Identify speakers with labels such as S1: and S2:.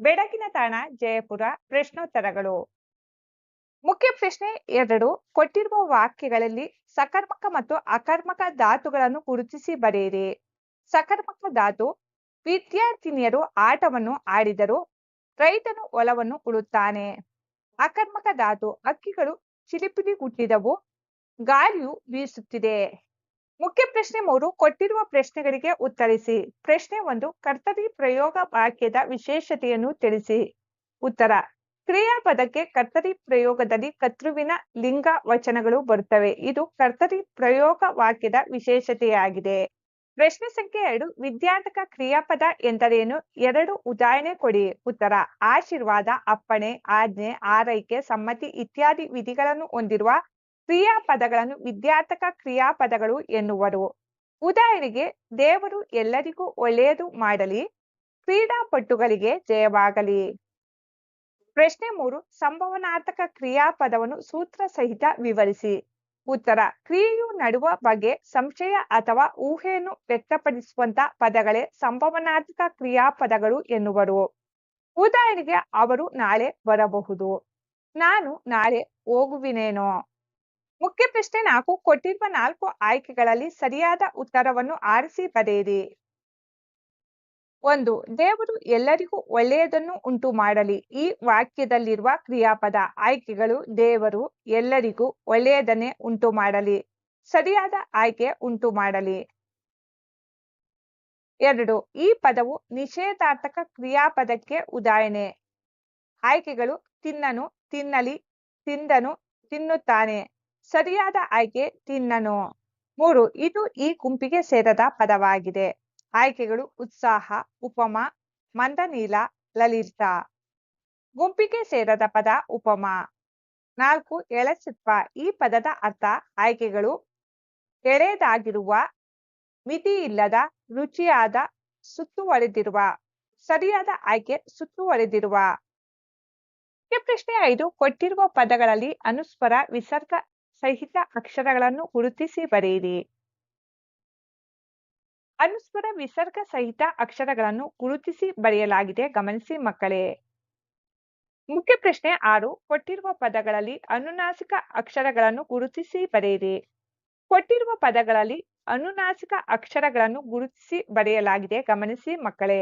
S1: ಬೆಳಗಿನ ತಾಣ, ಜಯಪುರ, ಪ್ರಶ್ನೋತ್ತರಗಳು. ಮುಖ್ಯ ಪ್ರಶ್ನೆ ಎರಡು, ಕೊಟ್ಟಿರುವ ವಾಕ್ಯಗಳಲ್ಲಿ ಸಕರ್ಮಕ ಮತ್ತು ಅಕರ್ಮಕ ಧಾತುಗಳನ್ನು ಗುರುತಿಸಿ ಬರೆಯಿರಿ. ಸಕರ್ಮಕ ಧಾತು, ವಿದ್ಯಾರ್ಥಿನಿಯರು ಆಟವನ್ನು ಆಡಿದರು ರೈತನು ಹೊಲವನ್ನು ಉಳುತ್ತಾನೆ ಅಕರ್ಮಕ ಧಾತು ಹಕ್ಕಿಗಳು ಚಿಲಿಪಿಲಿ ಹುಟ್ಟಿದವು, ಗಾಳಿಯು ಬೀಸುತ್ತಿದೆ. ಮುಖ್ಯ ಪ್ರಶ್ನೆ ಮೂರು, ಕೊಟ್ಟಿರುವ ಪ್ರಶ್ನೆಗಳಿಗೆ ಉತ್ತರಿಸಿ. ಪ್ರಶ್ನೆ ಒಂದು ಕರ್ತರಿ ಪ್ರಯೋಗ ವಾಕ್ಯದ ವಿಶೇಷತೆಯನ್ನು ತಿಳಿಸಿ. ಉತ್ತರ ಕ್ರಿಯಾಪದಕ್ಕೆ ಕರ್ತರಿ ಪ್ರಯೋಗದಲ್ಲಿ ಕರ್ತೃವಿನ ಲಿಂಗ ವಚನಗಳು ಬರುತ್ತವೆ. ಇದು ಕರ್ತರಿ ಪ್ರಯೋಗ ವಾಕ್ಯದ ವಿಶೇಷತೆಯಾಗಿದೆ. ಪ್ರಶ್ನೆ ಸಂಖ್ಯೆ ಎರಡು, ವಿದ್ಯಾರ್ಥಕ ಕ್ರಿಯಾಪದ ಎಂದರೇನು? ಎರಡು, ಉದಾಹರಣೆ ಕೊಡಿ. ಉತ್ತರ, ಆಶೀರ್ವಾದ, ಅಪ್ಪಣೆ, ಆಜ್ಞೆ, ಆರೈಕೆ, ಸಮ್ಮತಿ ಇತ್ಯಾದಿ ವಿಧಿಗಳನ್ನು ಹೊಂದಿರುವ ಕ್ರಿಯಾಪದಗಳನ್ನು ವಿದ್ಯಾರ್ಥಕ ಕ್ರಿಯಾಪದಗಳು ಎನ್ನುವರು. ಉದಾಹರಣೆಗೆ, ದೇವರು ಎಲ್ಲರಿಗೂ ಒಳ್ಳೆಯದು ಮಾಡಲಿ, ಕ್ರೀಡಾಪಟುಗಳಿಗೆ ಜಯವಾಗಲಿ. ಪ್ರಶ್ನೆ ಮೂರು, ಸಂಭವನಾರ್ಥಕ ಕ್ರಿಯಾಪದವನ್ನು ಸೂತ್ರ ಸಹಿತ ವಿವರಿಸಿ. ಉತ್ತರ, ಕ್ರಿಯೆಯು ನಡುವ ಬಗ್ಗೆ ಸಂಶಯ ಅಥವಾ ಊಹೆಯನ್ನು ವ್ಯಕ್ತಪಡಿಸುವಂತ ಪದಗಳೇ ಸಂಭವನಾರ್ಥಕ ಕ್ರಿಯಾಪದಗಳು ಎನ್ನುವರು. ಉದಾಹರಣೆಗೆ, ಅವರು ನಾಳೆ ಬರಬಹುದು. ನಾನು ನಾಳೆ ಹೋಗುವಿನೇನೋ. ಮುಖ್ಯ ಪ್ರಶ್ನೆ ನಾಲ್ಕು, ಕೊಟ್ಟಿರುವ ನಾಲ್ಕು ಆಯ್ಕೆಗಳಲ್ಲಿ ಸರಿಯಾದ ಉತ್ತರವನ್ನು ಆರಿಸಿ ಬರೆಯಿರಿ. ಒಂದು, ದೇವರು ಎಲ್ಲರಿಗೂ ಒಳ್ಳೆಯದನ್ನು ಉಂಟು ಮಾಡಲಿ ಈ ವಾಕ್ಯದಲ್ಲಿರುವ ಕ್ರಿಯಾಪದ ಆಯ್ಕೆಗಳು ದೇವರು ಎಲ್ಲರಿಗೂ ಒಳ್ಳೆಯದನ್ನೇ ಉಂಟು ಮಾಡಲಿ ಸರಿಯಾದ ಆಯ್ಕೆ ಉಂಟು ಮಾಡಲಿ ಎರಡು, ಈ ಪದವು ನಿಷೇಧಾರ್ಥಕ ಕ್ರಿಯಾಪದಕ್ಕೆ ಉದಾಹರಣೆ. ಆಯ್ಕೆಗಳು ತಿನ್ನನು, ತಿನ್ನಲಿ, ತಿಂದನು, ತಿನ್ನುತ್ತಾನೆ. ಸರಿಯಾದ ಆಯ್ಕೆ ತಿನ್ನನು? ಮೂರು, ಇದು ಈ ಗುಂಪಿಗೆ ಸೇರದ ಪದವಾಗಿದೆ. ಆಯ್ಕೆಗಳು ಉತ್ಸಾಹ, ಉಪಮ, ಮಂದನೀಲ, ಲಲಿತ. ಗುಂಪಿಗೆ ಸೇರದ ಪದ ಉಪಮ. ನಾಲ್ಕು, ಎಳೆಸಿತ್ವ. ಈ ಪದದ ಅರ್ಥ ಆಯ್ಕೆಗಳು ಎಳೆದಾಗಿರುವ ಮಿತಿ ಇಲ್ಲದ ರುಚಿಯಾದ, ಸುತ್ತುವರೆದಿರುವ. ಸರಿಯಾದ ಆಯ್ಕೆ ಸುತ್ತುವರೆದಿರುವ. ಪ್ರಶ್ನೆ ಐದು ಕೊಟ್ಟಿರುವ ಪದಗಳಲ್ಲಿ ಅನುಸ್ವರ, ವಿಸರ್ಗ ಸಹಿತ ಅಕ್ಷರಗಳನ್ನು ಗುರುತಿಸಿ ಬರೆಯಿರಿ. ಅನುಸ್ವರ ವಿಸರ್ಗ ಸಹಿತ ಅಕ್ಷರಗಳನ್ನು ಗುರುತಿಸಿ ಬರೆಯಲಾಗಿದೆ, ಗಮನಿಸಿ ಮಕ್ಕಳೇ. ಮುಖ್ಯ ಪ್ರಶ್ನೆ ಆರು, ಕೊಟ್ಟಿರುವ ಪದಗಳಲ್ಲಿ ಅನುನಾಸಿಕ ಅಕ್ಷರಗಳನ್ನು ಗುರುತಿಸಿ ಬರೆಯಿರಿ. ಕೊಟ್ಟಿರುವ ಪದಗಳಲ್ಲಿ ಅನುನಾಸಿಕ ಅಕ್ಷರಗಳನ್ನು ಗುರುತಿಸಿ ಬರೆಯಲಾಗಿದೆ, ಗಮನಿಸಿ ಮಕ್ಕಳೇ.